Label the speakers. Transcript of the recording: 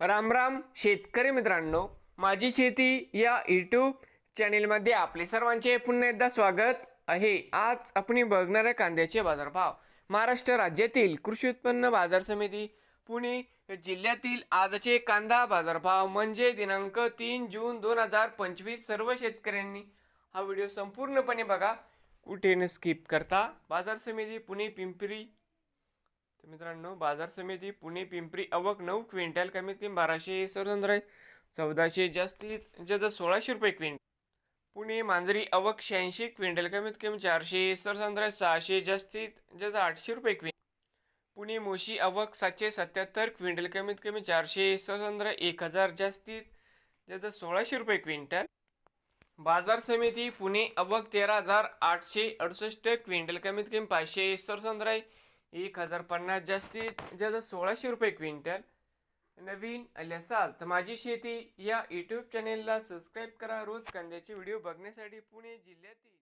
Speaker 1: रामराम शेतकरी मित्रांनो. माझी शेती या यूट्यूब चॅनेलमध्ये आपले सर्वांचे पुन्हा एकदा स्वागत आहे. आज आपण बघणार आहे कांद्याचे बाजारभाव. महाराष्ट्र राज्यातील कृषी उत्पन्न बाजार समिती पुणे जिल्ह्यातील आजचे कांदा बाजारभाव म्हणजे दिनांक तीन जून दोन हजार पंचवीस. सर्व शेतकऱ्यांनी हा व्हिडिओ संपूर्णपणे बघा. कुठे न स्किप करता बाजार समिती पुणे पिंपरी मित्रांनो बाजार समिती पुणे पिंपरी अवक नऊ क्विंटल कमीत कमी बाराशे सरसंद्र चौदाशे जास्तीत जास्त सोळाशे रुपये क्विंटल. पुणे मांजरी अवक शहाऐंशी क्विंटल कमीत कमी चारशे सरसंद्र सहाशे जास्तीत जास्त आठशे रुपये क्विंटल. पुणे मोशी अवक सातशे सत्याहत्तर क्विंटल कमीत कमी चारशे सरसंद्र एक हजार जास्तीत जास्त सोळाशे रुपये क्विंटल. बाजार समिती पुणे अवक तेरा हजार आठशे अडुसष्ट क्विंटल कमीत कमी पाचशे सरसंद्र एक हजार पन्नास जास्तीत जास्त सोळाशे रुपये क्विंटल. नवीन आले असाल तर माझी शेती या यूट्यूब चॅनेलला सबस्क्राईब करा. रोज कांद्याचे व्हिडिओ बघण्यासाठी पुणे जिल्ह्यातील